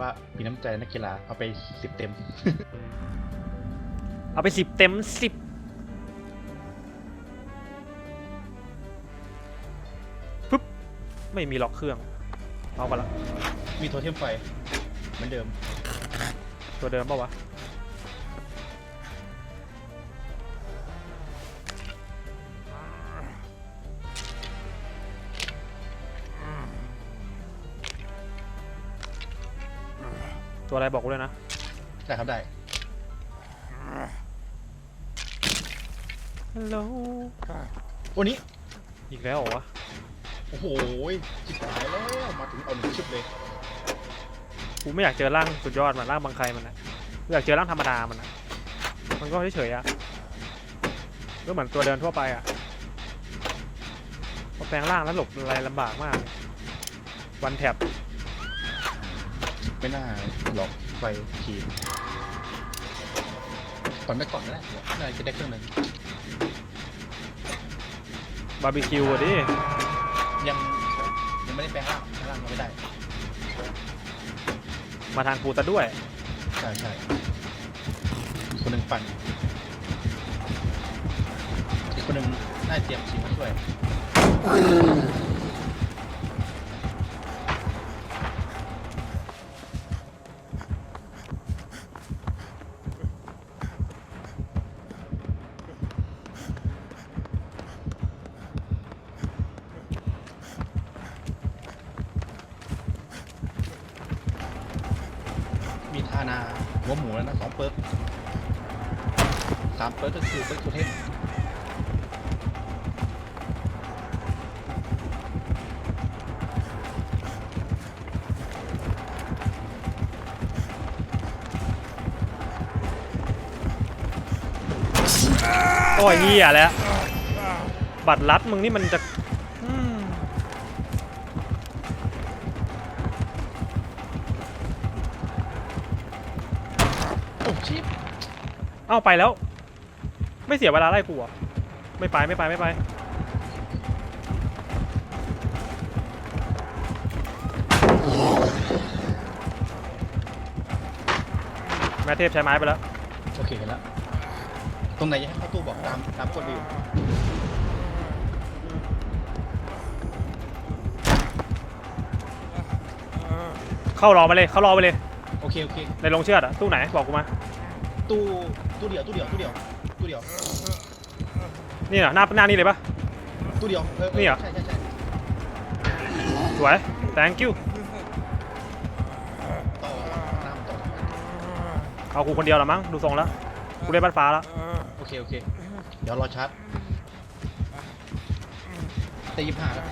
ว่ามีน้ำใจนักกีฬาเอาไปสิบเต็ม เอาไปสิบเต็มสิบปึ๊บไม่มีล็อกเครื่อง เอากันละมีโทเทมไฟเหมือนเดิม ตัวเดิมปะวะ ตัวอะไรบอกกูเลยนะ ได้ครับได้ฮัลโหลวันนี้อีกแล้วเหรอวะ โอ้โหจิบหายแล้วมาถึงเอาหนึ่งชิปเลยกูไม่อยากเจอร่างสุดยอดมันร่างบางใครมันนะกูอยากเจอร่างธรรมดามันนะมันก็เฉยๆอะก็เหมือนตัวเดินทั่วไปอะพอแปลงร่างแล้วหลบอะไรลำบากมากเลยวันแท็บ ไม่น่าหลอกไฟทีมก่อนไม่ก่อนแล้วน่าจะได้เครื่องหนึ่งบาร์บีคิวอะดิยังยังไม่ได้แปลงร่างแปลงร่างยังไม่ได้ มาทางกูตะด้วย ใช่ใช่อีกคนหนึ่งปั่นอีกคนหนึ่งน่าจะเตรียมทีมมาช่วย มีทานา หัวหมูแล้วนะสองเปิร์กสามเปิร์กก็คือเปิร์กโทเทมโอ้ยเฮียแล้ว บัตรลัดมึงนี่มันจะ เอ้าไปแล้ว ไม่เสียเวลาไล่กูเหรอะไม่ไปไม่ไปไม่ไป แม่เทพใช้ไม้ไปแล้ว โอเคเห็นแล้ว ตรงไหนจะให้เข้าตู้บอกตามตามกดวิวเข้ารอมาเลย เข้ารอไปเลย โอเคโอเค ในโรงเชือดอะตู้ไหนบอกกูมา ตู้ ตู้เดียวตู้เดียวตู้เดียวตู้เดียวนี่เหรอหน้าหน้านี่เลยปะตู้เดียวเออนี่เหรอ ใช่ใช่ใช่สวย thank you ต่อน้ำต่อเอากูคนเดียวเหรอมั้งดูทรงแล้วกูได้บ้านฟ้าแล้วโอเคโอเค เดี๋ยวรอชาร์จแต่ยี่ห้าแล้ว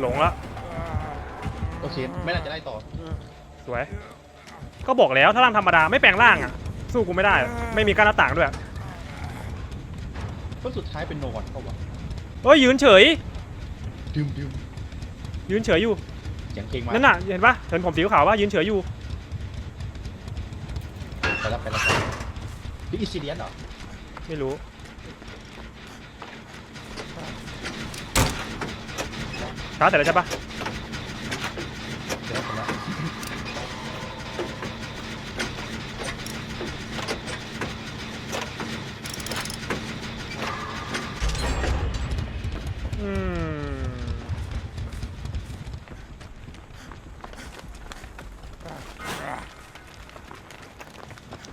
หลงแล้วโอเค ไม่น่าจะได้ต่อ สวย ก็บอกแล้วถ้าร่างธรรมดาไม่แปลงร่างอะ สู้กูไม่ได้ไม่มีกั้นหน้าต่างด้วย ก็สุดท้ายเป็นโนวันก็วะเฮ้ยยืนเฉย ดื่มดื่มยืนเฉยอยู่ เสียงเพลงมานั่นน่ะเห็นปะเห็นผมสีขาวปะยืนเฉยอยู่ ไปแล้วไปแล้วบิ๊กอิซิเดียนเหรอไม่รู้ ช้าเสร็จแล้วใช่ปะ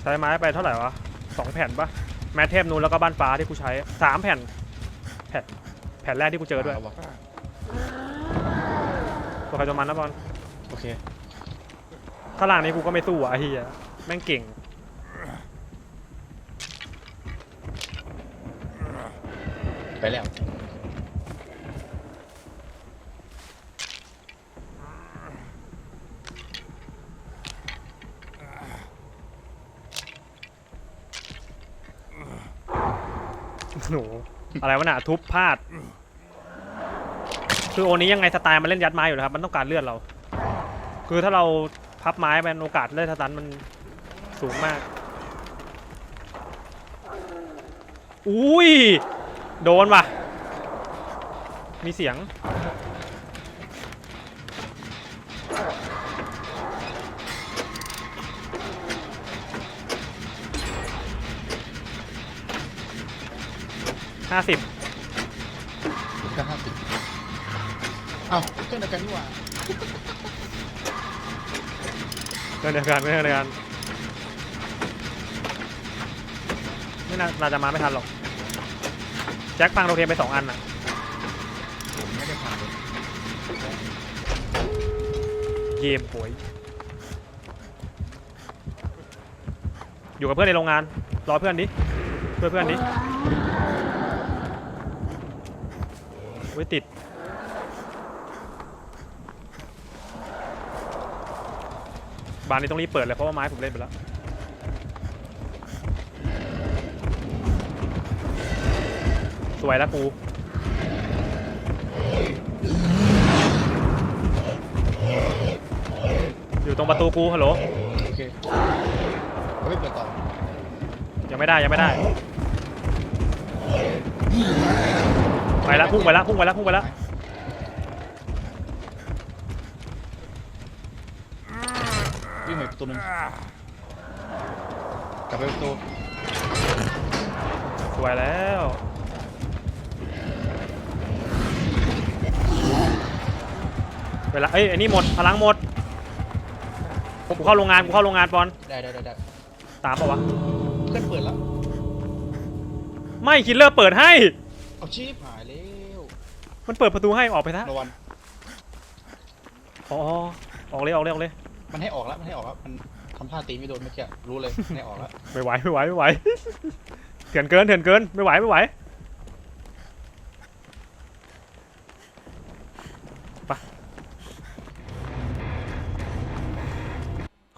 ใช้ไม้ไปเท่าไหร่วะสองแผ่นปะแมทเทพนูนแล้วก็บ้านฟ้าที่กูใช้สามแผ่น แผ่นแผ่นแรกที่กูเจอด้วยาวะ ตัวใครมันนะบอลโอเคข้างล่างนี้กูก็ไม่สู้อะไอ้เหี้ยแม่งเก่งไปแล้ว หนู อะไรวะน่ะทุบพลาด คือโอนี้ยังไงสไตล์มันเล่นยัดไม้อยู่นะครับ มันต้องการเลือดเรา คือถ้าเราพับไม้ไปโอกาสเล่นสตันมันสูงมาก อุ้ย โดนว่ะ มีเสียง ห้าสิบ เอ้าเครื่องเดียวกันนี่หว่าเดินเดียวกันไม่เดินเดียวกันไม่น่าน่าจะมาไม่ทันหรอก แจ็คฟังโรเทมไปสองอันอะไม่ได้ผ่านเลยเกมโหยอยู่กับเพื่อนในโรงงาน รอเพื่อนดิเพื่อนเพื่อนดิไว้ยติด บานนี้ต้องรีบเปิดเลยเพราะว่าไม้ผมเล่นไปแล้ว สวยแล้วกูอยู่ตรงประตูกูฮัลโหลโอเคไม่เปิดต่อยังไม่ได้ยังไม่ได้ไปละพุ่งไปละพุ่งไปละพุ่งไปละ วิ่ งไปประตูหนึงกลับไปประตูสวยแล้วเวลาเอ้ยไอ้นี่หมดพลังหมดกูเข้าโรงงานกูเข้าโรงงานปอนได้ได้ได้ได้ตามปะวะเพื่อนเปิดแล้วไม่คิลเลอร์เปิดให้ เอาชีพหายแล้วมันเปิดประตูให้ออกไปซะนวันอ๋อออกเลยออกเลยออกเลย มันให้ออกแล้ว มันให้ออกแล้ว มันทำท่าตีไม่โดนเมื่อกี้รู้เลยให้ออกแล้วไม่ไหวไม่ไหวไม่ไหว เถื่อนเกินเถื่อนเกินไม่ไหวไม่ไหวไป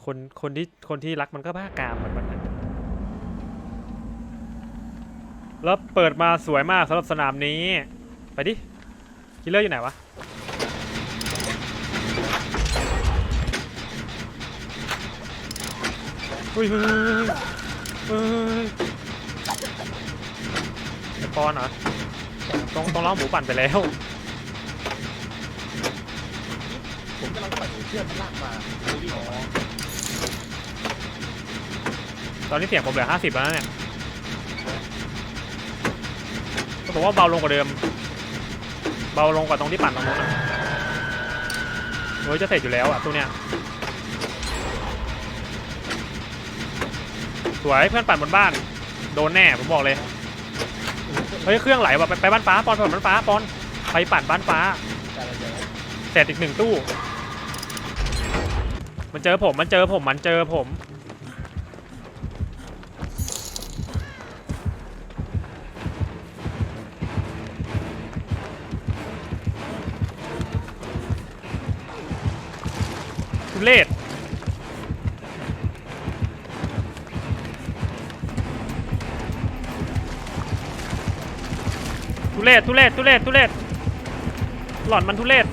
คนคนที่คนที่รักมันก็บ้ากามเหมือนมันนะแล้วเปิดมาสวยมากสำหรับสนามนี้ ไปดิคิลเลอร์อยู่ไหนวะ เฮ้ยเฮ้ยเฮ้ยเฮ้ยไอปอนเหรอต้องต้องล้อหมูปั่นไปแล้วผมกำลังปั่นอยู่เพื่อนมันลากมาเลยวิ่งอตอนนี้เสียงผมเหลือ50แล้วนะเนี่ยก็บอกว่าเบาลงกว่าเดิม เบาลงกว่าตรงที่ปั่นตรงนู้นนะโอ้ยจะเสร็จอยู่แล้วอะตัวเนี้ย สวยเพื่อนปั่นบนบ้าน โดนแน่ผมบอกเลยเฮ้ยเครื่องไหลว่ะไปไปบ้านฟ้าปอนไปบ้านฟ้าปอนไปปั่นบ้านฟ้าเสร็จอีกหนึ่งตู้ มันเจอผมมันเจอผมมันเจอผมทุเลศ ทุเลศทุเลศทุเลศทุเลศหล่อนมันทุเลศ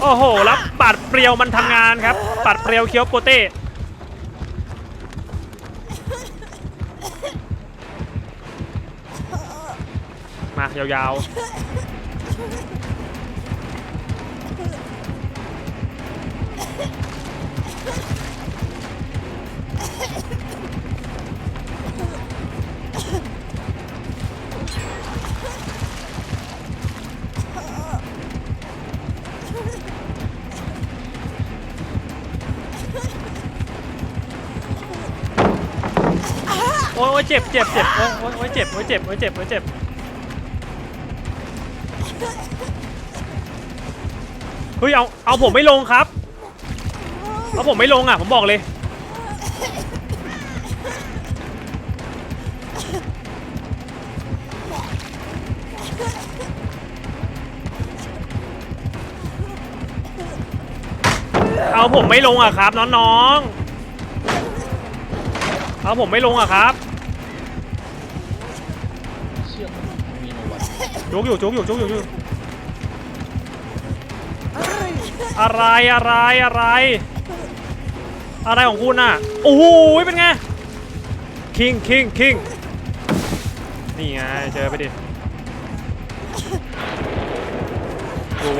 โอ้โหรับปัดเปรียวมันทำงานครับปัดเปรียวเคี้ยวโปเต้มายาวๆ โอ้ยเจ็บเจ็บเจ็บโอ้ยโอ้ยเจ็บโอ้ยเจ็บโอ้ยเจ็บโอ้ยเจ็บเฮ้ยเอาเอาผมไม่ลงครับเอาผมไม่ลงอะผมบอกเลยเอาผมไม่ลงอะครับน้องๆเอาผมไม่ลงอะครับ จุกอยู่จุกอยู่จุกอยู่จุกอยู่อะไรอะไรอะไร อะไรของคุณน่ะโอ้โหเป็นไงคิงคิงคิงนี่ไงเจอไปดิโอ้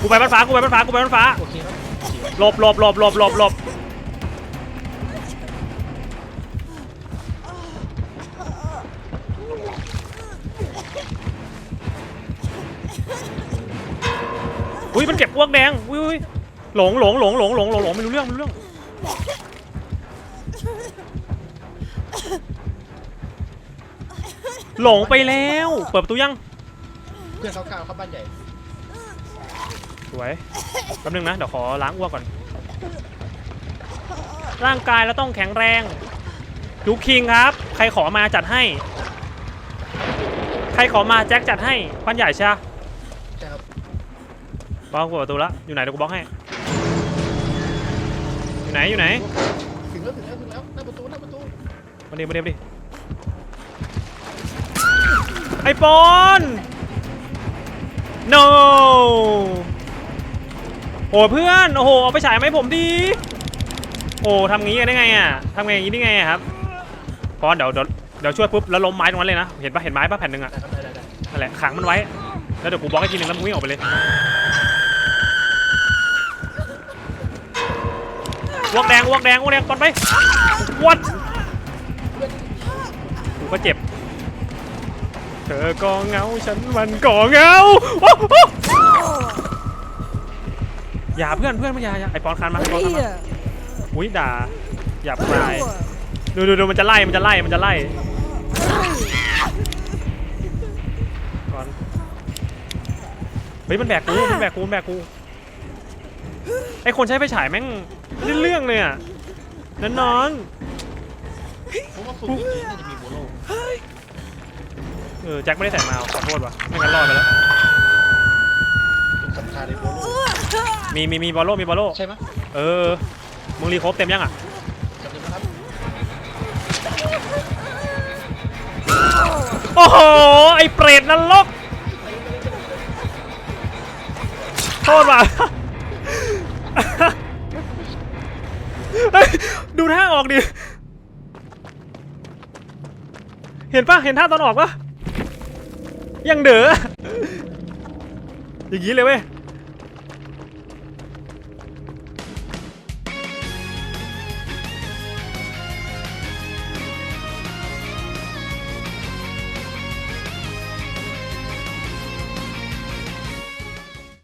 กูไปบ้านฟ้ากูไปบ้านฟ้ากูไปบ้านฟ้าหลบหลบหลบหลบหลบหลบ อุ้ยมันเก็บอ้วกแดงอุ้ยอุ้ยหลงหลงหลงหลงหลงหลงหลงไม่รู้เรื่องไม่รู้เรื่องหลงไปแล้ว เปิดประตูยังเพื่อนเขาก้าวเข้าบ้านใหญ่สวยแป๊บนึงนะเดี๋ยวขอล้างอ้วกก่อน ร่างกายเราต้องแข็งแรงดูคิงครับ ใครขอมาจัดให้ ใครขอมาแจ็คจัดให้พันใหญ่ใช่ปะใช่ครับ บล็อกเปิดประตูละอยู่ไหนเดี๋ยวกูบล็อกให้ อยู่ไหนอยู่ไหน ถึงแล้วถึงแล้วถึงแล้วหน้าประตูหน้าประตูมาดิมาดิมาดิไอปอน no โอ้เพื่อน โอ้โหเอาไปฉายไหมาให้ผมดี โอ้ทำงี้กันได้ไงอะทำไงอย่างนี้ได้ไงอะครับปอนเดี๋ยวเดี๋ยวเดี๋ยวช่วยปุ๊บแล้วล้มไม้ตรงนั้นเลยนะ เห็นปะเห็นไม้ปะแผ่นหนึ่งอะ ได้ครับได้ได้ได้นั่นแหละขังมันไว้ แล้วเดี๋ยวกูบล็อกให้ทีนึงแล้วมึงวิ่งออกไปเลย วกแดงวกแดงวกแดงปอนไปวัดกูก็เจ็บ เธอก็เหงาฉันมันก็เหงาโอ้โหอย่าเพื่อนเพื่อนไม่อย่าอย่าไอปอนคานมาไอปอนคานมาอุ้ยด่าอย่าปลายดูดูดูมันจะไล่มันจะไล่มันจะไล่ก่อนเฮ้ยมันแบกกูมันแบกกูมันแบกกูไอคนใช้ไฟฉายแม่ง เรื่องเลยอะนั่นนอนผมว่าฝึกอย่างนี้น่าจะมีโบโลเออแจ็คไม่ได้ใส่มาขอโทษว่ะไม่งั้นรอดไปแล้วเป็นสำคัญในโบโลมีมีมีบอลโลมีบอลโลใช่ไหมเออมึงรีครบเต็มยังอะจำได้ไหมครับโอ้โหไอเปรตนรกโทษว่ะ เฮ้ยดูท่าออกดิ เห็นปะเห็นท่าตอนออกปะยังเด๋ออย่างนี้เลยเว้ย